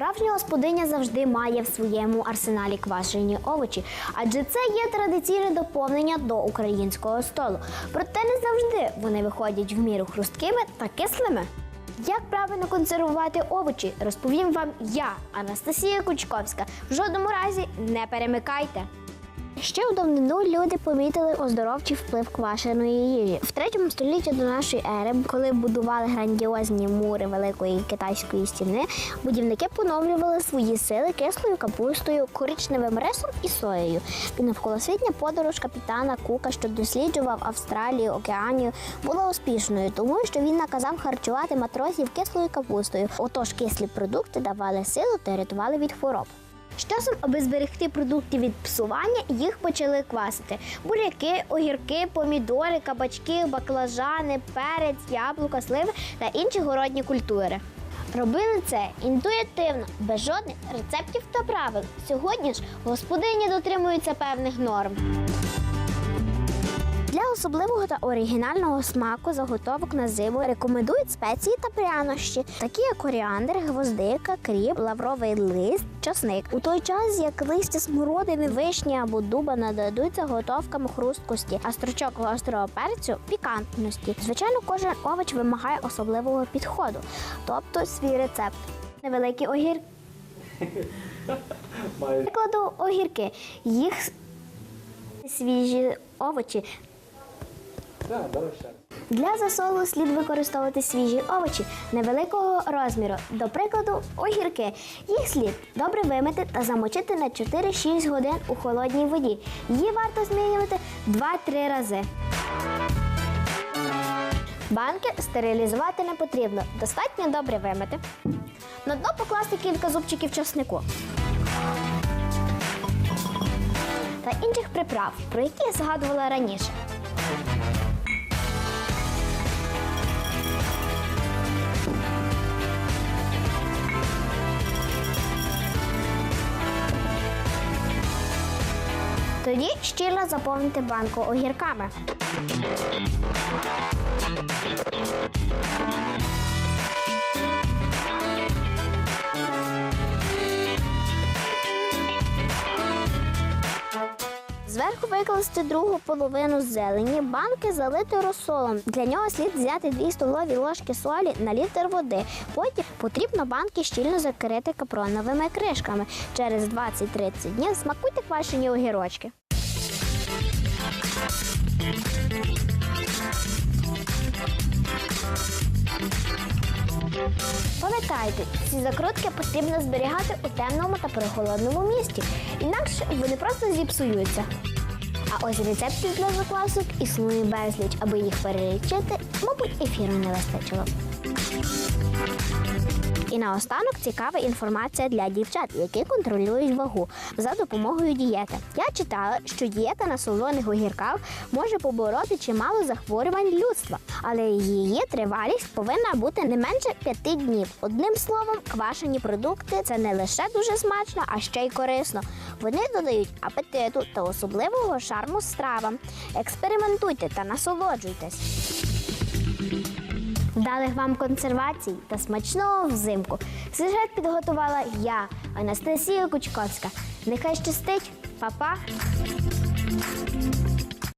Справжня господиня завжди має в своєму арсеналі квашені овочі, адже це є традиційне доповнення до українського столу. Проте не завжди вони виходять в міру хрусткими та кислими. Як правильно консервувати овочі, розповім вам я, Анастасія Кучковська. В жодному разі не перемикайте. Ще у давнину люди помітили оздоровчий вплив квашеної їжі. В третьому столітті до нашої ери, коли будували грандіозні мури великої китайської стіни, будівники поновлювали свої сили кислою капустою, коричневим рисом і соєю. І навколосвітня подорож капітана Кука, що досліджував Австралію, Океанію, була успішною, тому що він наказав харчувати матросів кислою капустою. Отож, кислі продукти давали силу та рятували від хвороб. З часом, аби зберегти продукти від псування, їх почали квасити: буряки, огірки, помідори, кабачки, баклажани, перець, яблука, сливи та інші городні культури. Робили це інтуїтивно, без жодних рецептів та правил. Сьогодні ж господині дотримуються певних норм. Для особливого та оригінального смаку заготовок на зиму рекомендують спеції та прянощі, такі як коріандр, гвоздика, кріп, лавровий лист, часник. У той час як листя смородини, вишні або дуба нададуть заготовкам хрусткості, а стручок гострого перцю пікантності. Звичайно, кожен овоч вимагає особливого підходу, тобто свій рецепт. Невеликі огірки. Прикладу огірки. Їх свіжі овочі Для засолу слід використовувати свіжі овочі невеликого розміру. До прикладу, огірки. Їх слід добре вимити та замочити на 4-6 годин у холодній воді. Її варто змінювати 2-3 рази. Банки стерилізувати не потрібно. Достатньо добре вимити. На дно покласти кілька зубчиків часнику. Та інших приправ, про які я згадувала раніше. Тоді щільно заповнити банку огірками. Зверху викласти другу половину зелені, банки залити розсолом. Для нього слід взяти 2 столові ложки солі на літр води. Потім потрібно банки щільно закрити капроновими кришками. Через 20-30 днів смакуйте квашені огірочки. Пам'ятайте, ці закрутки потрібно зберігати у темному та прохолодному місці, інакше вони просто зіпсуються. А ось рецептів для заквасок існує безліч, аби їх перелічити, мабуть, ефіру не вистачило. Наостанок цікава інформація для дівчат, які контролюють вагу за допомогою дієти. Я читала, що дієта на солоних огірках може побороти чимало захворювань людства, але її тривалість повинна бути не менше п'яти днів. Одним словом, квашені продукти це не лише дуже смачно, а ще й корисно. Вони додають апетиту та особливого шарму стравам. Експериментуйте та насолоджуйтесь. Вдалих вам консервацій та смачного взимку. Сюжет підготувала я, Анастасія Кучковська. Нехай щастить, Па-па!